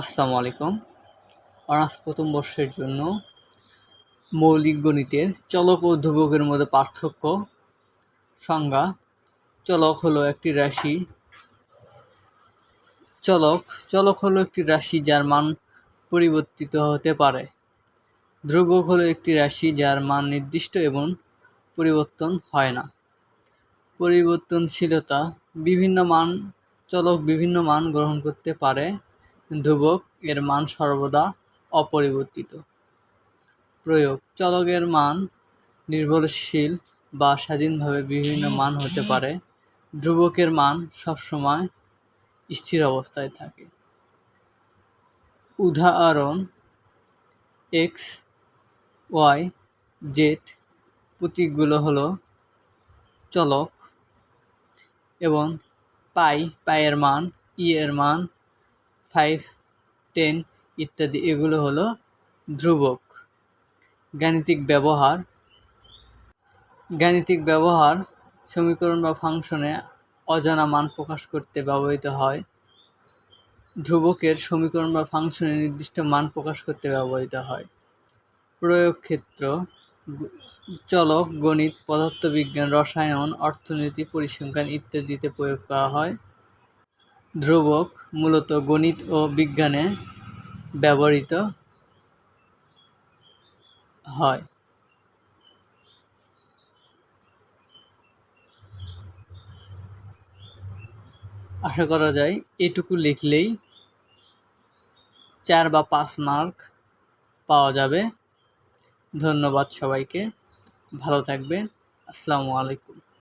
আসসালামু আলাইকুম। অনার্স প্রথম বর্ষের জন্য মৌলিক গণিতের চলক ও ধ্রুবকের মধ্যে পার্থক্য সংজ্ঞা। চলক হলো একটি রাশি। চলক চলক হলো একটি রাশি যার মান পরিবর্তিত হতে পারে। ধ্রুবক হলো একটি রাশি যার মান নির্দিষ্ট এবং পরিবর্তন হয় না। পরিবর্তনশীলতা, বিভিন্ন মান, চলক বিভিন্ন মান গ্রহণ করতে পারে। ধ্রুবক এর মান সর্বদা অপরিবর্তিত। প্রয়োগ, চলকের মান নির্ভরশীল বা স্বাধীনভাবে বিভিন্ন মান হতে পারে। ধ্রুবকের মান সবসময় স্থির অবস্থায় থাকে। উদাহরণ এক্স ওয়াই জেড প্রতীকগুলো হলো চলক এবং পাই পায়ের মান, ই এর মান ফাইভ টেন ইত্যাদি, এগুলো হলো ধ্রুবক। গাণিতিক ব্যবহার। গাণিতিক ব্যবহার সমীকরণ বা ফাংশনে অজানা মান প্রকাশ করতে ব্যবহৃত হয়। ধ্রুবকের সমীকরণ বা ফাংশনে নির্দিষ্ট মান প্রকাশ করতে ব্যবহৃত হয়। প্রয়োগ ক্ষেত্র চলক, গণিত, পদার্থবিজ্ঞান, রসায়ন, অর্থনীতি, পরিসংখ্যান ইত্যাদিতে প্রয়োগ করা হয়। ধ্রুবক মূলত গণিত ও বিজ্ঞানে ব্যবহৃত হয়। আশা করা যায় এটুকু লিখলেই চার বা পাঁচ মার্ক পাওয়া যাবে। ধন্যবাদ সবাইকে। ভালো থাকবেন। আসসালামু আলাইকুম।